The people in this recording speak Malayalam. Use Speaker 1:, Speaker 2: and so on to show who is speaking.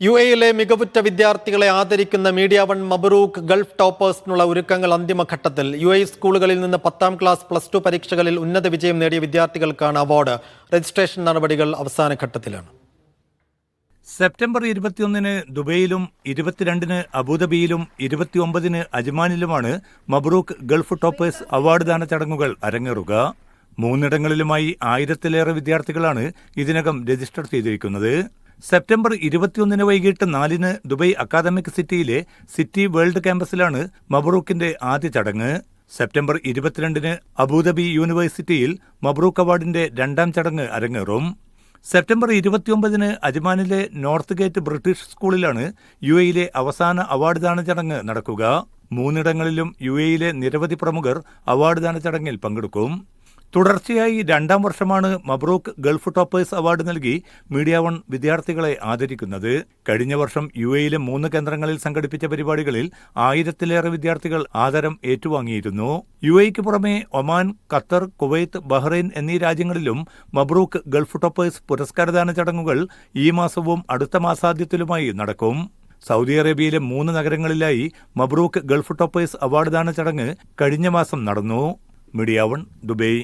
Speaker 1: യു എയിലെ മികവുറ്റ വിദ്യാർത്ഥികളെ ആദരിക്കുന്ന മീഡിയ വൺ മബറൂക്ക് ഗൾഫ് ടോപ്പേഴ്സിനുള്ള ഒരുക്കങ്ങൾ അന്തിമഘട്ടത്തിൽ. യു എ സ്കൂളുകളിൽ നിന്ന് പത്താം ക്ലാസ് പ്ലസ് ടു പരീക്ഷകളിൽ ഉന്നത വിജയം നേടിയ വിദ്യാർത്ഥികൾക്കാണ് അവാർഡ്. രജിസ്ട്രേഷൻ നടപടികൾ അവസാന ഘട്ടത്തിലാണ്
Speaker 2: സെപ്റ്റംബർ ഇരുപത്തിയൊന്നിന് ദുബൈയിലും ഇരുപത്തിരണ്ടിന് അബുദാബിയിലും ഇരുപത്തിയൊമ്പതിന് അജ്മാനിലുമാണ് മബ്രൂക്ക് ഗൾഫ് ടോപ്പേഴ്സ് അവാർഡ് ദാന ചടങ്ങുകൾ അരങ്ങേറുക. മൂന്നിടങ്ങളിലുമായി ആയിരത്തിലേറെ വിദ്യാർത്ഥികളാണ് ഇതിനകം രജിസ്റ്റർ ചെയ്തിരിക്കുന്നത്. സെപ്റ്റംബർ ഇരുപത്തിയൊന്നിന് വൈകിട്ട് നാലിന് ദുബൈ അക്കാദമിക് സിറ്റിയിലെ സിറ്റി വേൾഡ് ക്യാമ്പസിലാണ് മബ്രൂക്കിന്റെ ആദ്യ ചടങ്ങ്. സെപ്റ്റംബർ ഇരുപത്തിരണ്ടിന് അബുദാബി യൂണിവേഴ്സിറ്റിയിൽ മബ്രൂക്ക് അവാർഡിന്റെ രണ്ടാം ചടങ്ങ് അരങ്ങേറും. സെപ്റ്റംബർ ഇരുപത്തിയൊമ്പതിന് അജ്മാനിലെ നോർത്ത് ഗേറ്റ് ബ്രിട്ടീഷ് സ്കൂളിലാണ് യു എയിലെ അവസാന അവാർഡ് ദാന ചടങ്ങ് നടക്കുക. മൂന്നിടങ്ങളിലും യു എയിലെ നിരവധി പ്രമുഖർ അവാർഡ് ദാന ചടങ്ങിൽ പങ്കെടുക്കും. തുടർച്ചയായി രണ്ടാം വർഷമാണ് മബ്രൂക്ക് ഗൾഫ് ടോപ്പേഴ്സ് അവാർഡ് നൽകി മീഡിയ വൺ വിദ്യാർത്ഥികളെ ആദരിക്കുന്നത്. കഴിഞ്ഞ വർഷം യു എയിലെ മൂന്ന് കേന്ദ്രങ്ങളിൽ സംഘടിപ്പിച്ച പരിപാടികളിൽ ആയിരത്തിലേറെ വിദ്യാർത്ഥികൾ ആദരം ഏറ്റുവാങ്ങിയിരുന്നു. യു എക്ക് പുറമെ ഒമാൻ ഖത്തർ കുവൈത്ത് ബഹ്റൈൻ എന്നീ രാജ്യങ്ങളിലും മബ്രൂക്ക് ഗൾഫ് ടോപ്പേഴ്സ് പുരസ്കാരദാന ചടങ്ങുകൾ ഈ മാസവും അടുത്ത മാസാദ്യത്തിലുമായി നടക്കും. സൗദി അറേബ്യയിലെ മൂന്ന് നഗരങ്ങളിലായി മബ്രൂക്ക് ഗൾഫ് ടോപ്പേഴ്സ് അവാർഡ് ദാന ചടങ്ങ് കഴിഞ്ഞ മാസം നടന്നു. Media One Dubai.